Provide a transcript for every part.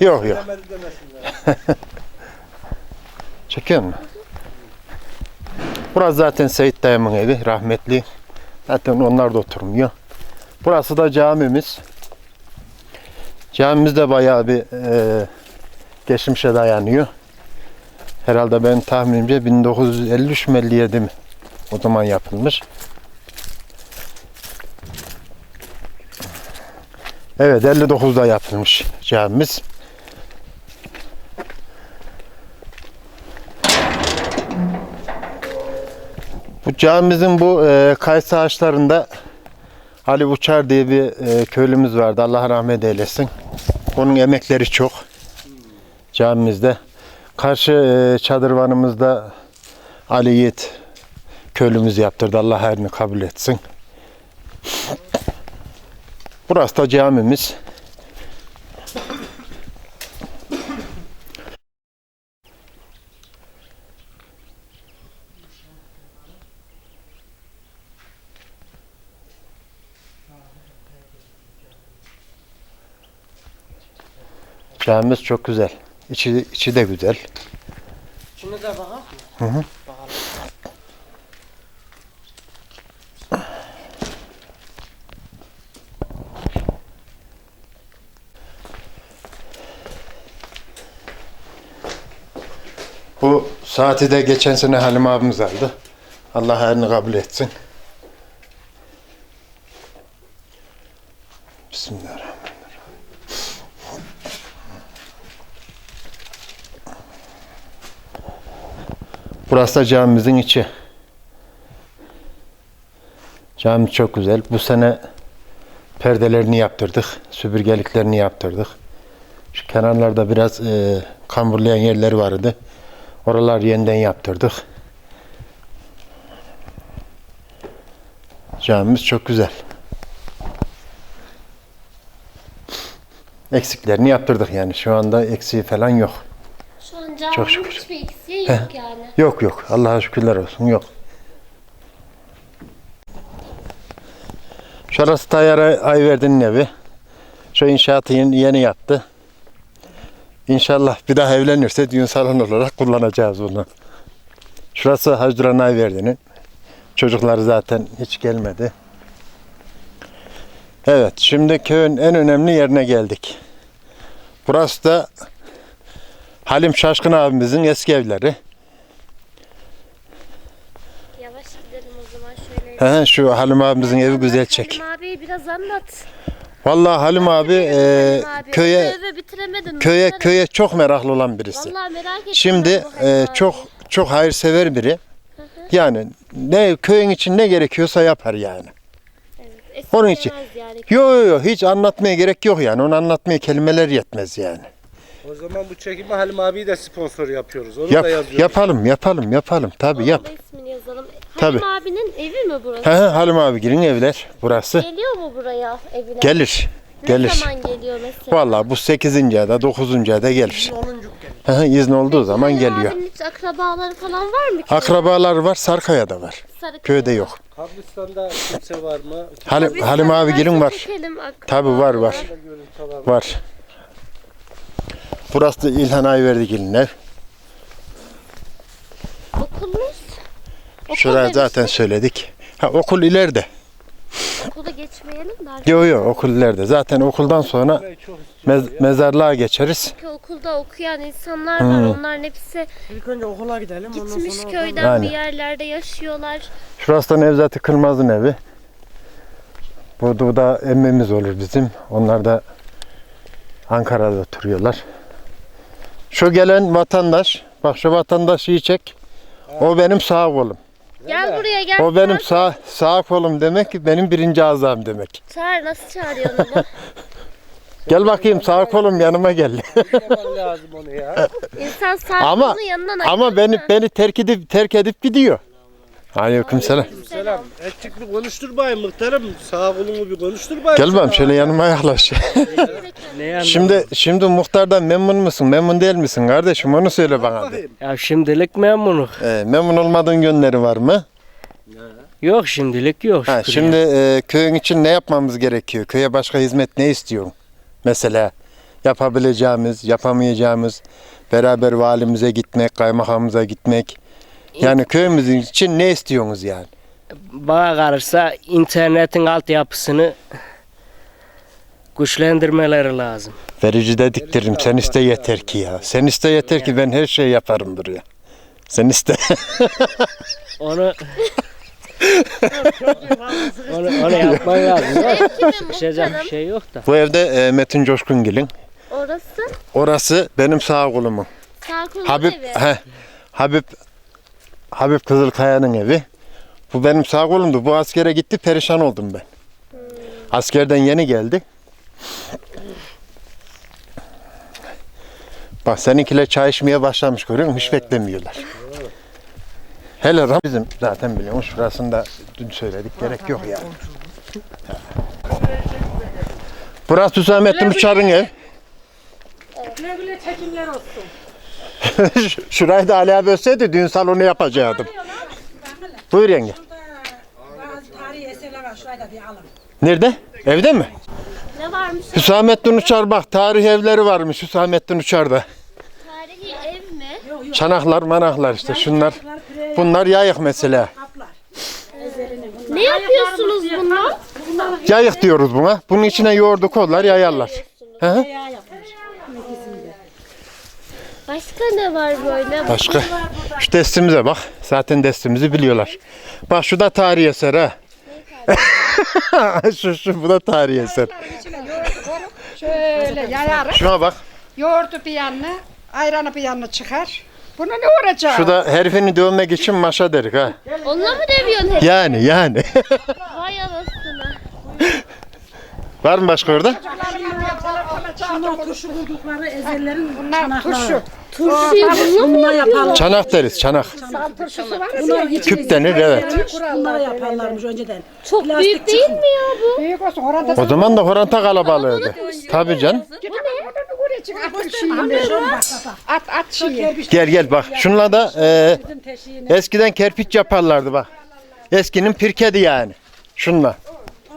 Bizim Yok, yok. Çekiyor musun? Burası zaten Seyit dayımın evi rahmetli. Zaten onlar da oturmuyor. Burası da camimiz. Camimiz de bayağı bir e, geçmişe dayanıyor. Herhalde ben tahminimce 1953 mi 57 mi? O zaman yapılmış. Evet 59'da yapılmış camimiz. Bu camimizin bu e, kayısı ağaçlarında Ali Uçar diye bir e, köylümüz vardı. Allah rahmet eylesin. Onun emekleri çok. Camimizde. Karşı e, çadırvanımızda Ali Yiğit köylümüz yaptırdı. Allah hayrını kabul etsin. Burası da camimiz. Camimiz çok güzel. İçi, içi de güzel. Şunu da bakalım. Hı hı. Bakalım. Bu saati de geçen sene Halim abimiz aldı. Allah hayrını kabul etsin. Bismillahirrahmanirrahim. Burası da camimizin içi. Cami çok güzel. Bu sene perdelerini yaptırdık. Süpürgeliklerini yaptırdık. Şu kenarlarda biraz e, kamburlayan yerleri vardı. Oralar yeniden yaptırdık. Camimiz çok güzel. Eksiklerini yaptırdık yani. Şu anda eksiği falan yok. Şu an Çok caminin şükür. hiçbir eksiği yok yani. Yok yok. Allah'a şükürler olsun. Yok. Şurası Tayyar Ayverdi'nin evi. Şu inşaatı yeni yaptı. İnşallah bir daha evlenirse düğün salonu olarak kullanacağız bunu. Şurası Hacı Duran Ayverdi'nin. Çocukları zaten hiç gelmedi. Evet, şimdi köyün en önemli yerine geldik. Burası da Halim Şaşkın abimizin eski evleri. Yavaş gidelim o zaman şöyle. He, şu Halim abimizin evi güzel çek. Halim abi biraz anlat. Vallahi Halim abi e, Halim abi, köye köye Bunları- köye çok meraklı olan birisi. Vallahi merak ettim. Şimdi ben bu Halim e, çok çok hayırsever biri. Yani ne köyün için ne gerekiyorsa yapar yani. Evet, onun için- esirgemez Yani. Yo yo yo hiç anlatmaya gerek yok yani. Onu anlatmaya kelimeler yetmez yani. O zaman bu çekimi Halim abiyi de sponsor yapıyoruz. Onu Yap, da yazıyoruz. yapalım yapalım yapalım. Tabi Onun yap. da ismini yazalım. Tabii. Halim abinin evi mi burası? He he Halim abi girin evler burası. Geliyor mu buraya evine? Gelir. Ne Gelir. zaman geliyor mesela? Vallahi bu 8. ayda 9. ayda gelir. He he, izin olduğu zaman Halim geliyor. abinin hiç akrabaları falan var mı? ki? Akrabalar var Sarkaya'da var. Sarıkaya. Köyde yok. Kabristan'da kimse var mı? Halim, Biz Halim abi girin var. çekelim akrabaları. Tabi var var. Görüntü alalım. Var. Burası da İlhan Ayverdigil'in ev. Okulumuz. Okul Şuraya zaten söyledik. Ha okul ileride. Okula geçmeyelim de. Yok yok okul ileride. Zaten okuldan sonra mez- mezarlığa geçeriz. Çünkü okulda okuyan insanlar Hmm. var. Onların hepsi İlk önce okula gidelim. ondan gitmiş sonra köyden Aynen. bir yerlerde yaşıyorlar. Şurası da Nevzat Kılmaz'ın evi. Bu, bu da emmimiz olur bizim. Onlar da Ankara'da oturuyorlar. Şu gelen vatandaş, bak şu vatandaşı iyi çek. O benim sağ kolum. Gel buraya gel. O benim Çağır- sağ sağ kolum demek ki benim birinci azam demek. Çağır nasıl çağırıyorsun onu? Gel bakayım sağ kolum yanıma gel. Yapman lazım onu ya. İnsan sağ Ama- kolunu yanından Ama açar beni beni terk edip terk edip gidiyor. Aleykümselam. Selam. Etçik bir konuştur bayım muhtarım. Sağ kolumu bir konuştur bayım. Gel bakayım şöyle yanıma yaklaş. Ne Şimdi şimdi muhtardan memnun musun? Memnun değil misin kardeşim? Onu söyle bana. bir. Ya şimdilik memnunuk. Ee, memnun olmadığın yönleri var mı? Yok şimdilik yok. Ha, şükür şimdi ya. e, köyün için ne yapmamız gerekiyor? Köye başka hizmet ne istiyorsun? Mesela yapabileceğimiz, yapamayacağımız, beraber valimize gitmek, kaymakamımıza gitmek. Yani köyümüzün için ne istiyorsunuz yani? Bana kalırsa internetin altyapısını güçlendirmeleri lazım. Verici de diktiririm. Sen iste yeter ki ya. Sen iste yeter ki ben her şeyi yaparım buraya. Sen iste. Onu onu, onu yapman lazım. Yapacak bir muhtarım? şey yok da. Bu evde e, Metin Coşkungil'in. Orası Orası benim sağ kolumun. sağ kolun Habib, evi. he, Habib, Habib Kızılkaya'nın evi. Bu benim sağ kolumdu. Bu askere gitti perişan oldum ben. Askerden yeni geldi. Bak seninkiler çay içmeye başlamış görüyor musun? Hiç beklemiyorlar. Hele Ram- bizim zaten biliyormuş. Şurasında dün söyledik gerek yok yani. Burası Hüsamettin Uçar'ın ev. Güle güle çekimler olsun. Şurayı da Ali abi ölseydi düğün salonu yapacaktım. Buyur yenge. Bazı tarihi eserler var şurada bir alın. Nerede? Evde mi? Ne varmış? Hüsamettin Uçar bak tarih evleri varmış Hüsamettin Uçar'da. Tarihi ev mi? Çanaklar manaklar işte şunlar. Bunlar yayık mesela. Ne yapıyorsunuz bununla? Yayık diyoruz buna. Bunun içine yoğurdu kollar yayarlar. Hı hı. Başka ne var böyle? Başka? Şu destimize bak. Zaten destimizi biliyorlar. Bak şu da tarih eser ha. şu şu bu da tarih eser. Şöyle yayarım. Şuna bak. Yoğurdu bir yanına, ayranı bir yanına çıkar. Bunu ne uğrayacak? Şu da herifini dövmek için maşa derik ha. Onunla mı dövüyorsun hep? Yani yani. Vay anasını. Var mı başka orada? Şunlar turşu buldukları ezellerin Bunlar turşu. Turşuyu bununla mı yapıyorlar? Çanak deriz çanak. Sal turşusu var. Bunlar içine Küp denir evet. Bunlar yaparlarmış önceden. Çok Plastik büyük değil mi ya bu? Büyük olsun. Orada O zaman da horanta kalabalığıydı. Tabii can. At. At şeyi. Gel gel bak. Şunla da e, eskiden kerpiç yaparlardı bak. Eskinin pirkedi yani. Şunla.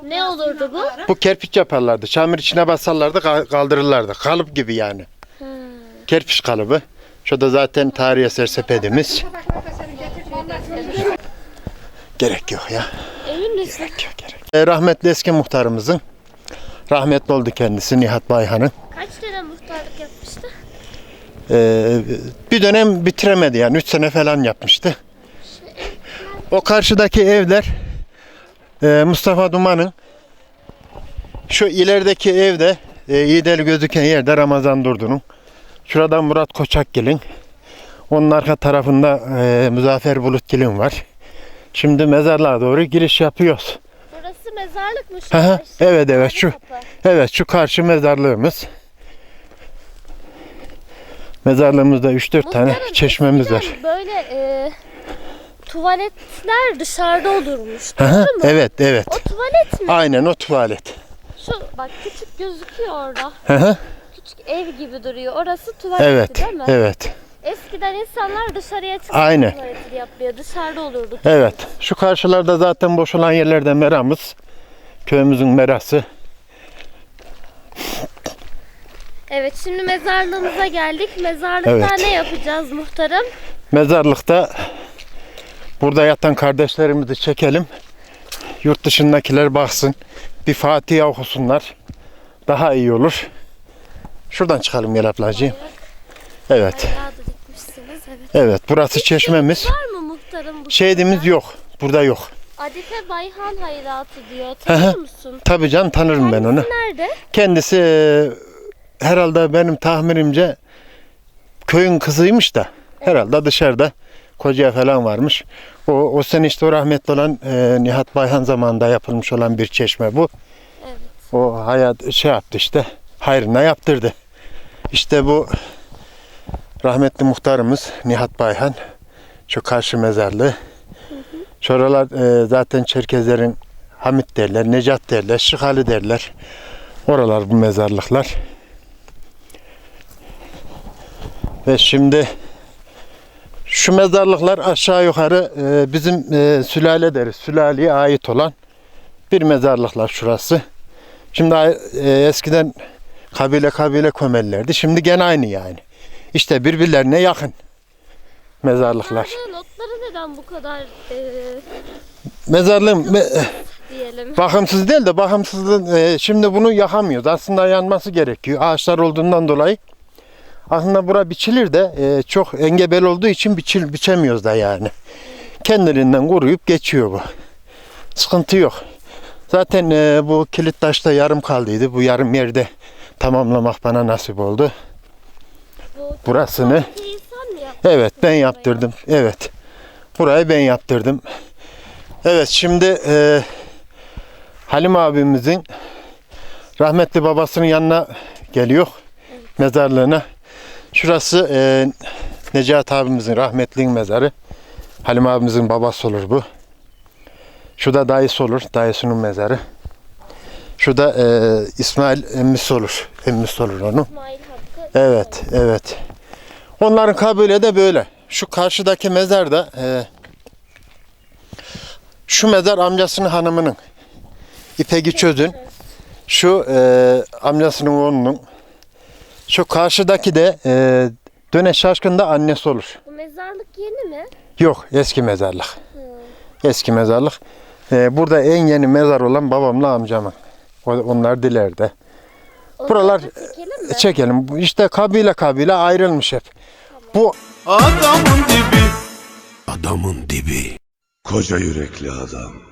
Ne olurdu bu? Bu kerpiç yaparlardı. Çamur içine basarlardı ka- kaldırırlardı. Kalıp gibi yani. Kerpiç kalıbı. Şu da zaten tarihi eser sepetimiz. Gerek yok ya. Emin misin? Gerek yok gerek. E, rahmetli eski muhtarımızın rahmetli oldu kendisi Nihat Bayhan'ın. Kaç dönem muhtarlık yapmıştı? Ee, bir dönem bitiremedi yani 3 sene falan yapmıştı. O karşıdaki evler e, Mustafa Duman'ın şu ilerideki evde e, İyideli gözüken yerde Ramazan Durdu'nun. Şurada Murat Koçakgil'in. Onun arka tarafında e, Muzaffer Bulutgil'in var. Şimdi mezarlığa doğru giriş yapıyoruz. Burası. Hı hı, arkadaşlar. evet evet şu Kapı. evet şu karşı mezarlığımız. Mezarlığımızda 3-4 tane Muhtarım, çeşmemiz var. eskiden Böyle e, tuvaletler dışarıda olurmuş. Doğru mu? Evet evet. O tuvalet mi? Aynen o tuvalet. Şu bak küçük gözüküyor orada. Hı, Küçük ev gibi duruyor. Orası tuvalet Evet değil mi? evet Eskiden insanlar dışarıya çıkıp Aynen. tuvaletini yapmıyor. Dışarıda olurdu. evet. Şu karşılarda zaten boş olan yerlerde meramız. Köyümüzün merası. Evet şimdi mezarlığımıza geldik. Mezarlıkta Evet. ne yapacağız muhtarım? Mezarlıkta burada yatan kardeşlerimizi çekelim. Yurt dışındakiler baksın. Bir Fatiha okusunlar. Daha iyi olur. Şuradan çıkalım gel ablacığım. Evet. Evet. Burası çeşmemiz. Var mı muhtarım bu Şehidimiz yok. Burada yok. Adife Bayhan hayratı diyor. Tanıyor musun? Tabii can tanırım ben onu. Nerede? Kendisi e, herhalde benim tahminimce köyün kızıymış da herhalde dışarıda kocaya falan varmış. O, o sene işte o rahmetli olan e, Nihat Bayhan zamanında yapılmış olan bir çeşme bu. Evet. O hayat şey yaptı işte hayrına yaptırdı. İşte bu rahmetli muhtarımız Nihat Bayhan şu karşı mezarlığı. Şuralar e, zaten Çerkezlerin Hamit derler, Necat derler, Şıkhali derler. Oralar bu mezarlıklar. Ve şimdi şu mezarlıklar aşağı yukarı e, bizim e, sülale deriz. Sülaleye ait olan bir mezarlıklar şurası. Şimdi e, eskiden Kabile kabile kömerlerdi. Şimdi gene aynı yani. İşte birbirlerine yakın mezarlıklar. Mezarlığın otları neden bu kadar e, Mezarlığın me- diyelim? bakımsız değil de bakımsızlığın e, şimdi bunu yakamıyoruz. Aslında yanması gerekiyor. Ağaçlar olduğundan dolayı. Aslında bura biçilir de e, çok engebel olduğu için biçil, biçemiyoruz da yani. Kendiliğinden kuruyup geçiyor bu. Sıkıntı yok. Zaten e, bu kilit taşta yarım kaldıydı. Bu yarım yerde tamamlamak bana nasip oldu. Bu Burasını? Evet ben yaptırdım. Evet. Burayı ben yaptırdım. Evet şimdi e, Halim abimizin rahmetli babasının yanına geliyor. Mezarlığına. Şurası e, Necat abimizin rahmetliğin mezarı. Halim abimizin babası olur bu. Şu da dayısı olur. Dayısının mezarı. Şu da e, İsmail emmisi olur. İsmail Hakkı. Evet, evet. Onların kabile de böyle. Şu karşıdaki mezar da e, şu mezar amcasının hanımının. İpek'i çözün. Şu e, amcasının oğlunun. Şu karşıdaki de e, Döne Şaşkın da annesi olur. Bu mezarlık yeni mi? Yok eski mezarlık. Eski mezarlık. E, burada en yeni mezar olan babamla amcamın. Onlar dilerde. Buralar- çekelim mi? Çekelim. İşte kabile kabile ayrılmış hep. Bu Adamın dibi. Adamın dibi. Koca yürekli adam.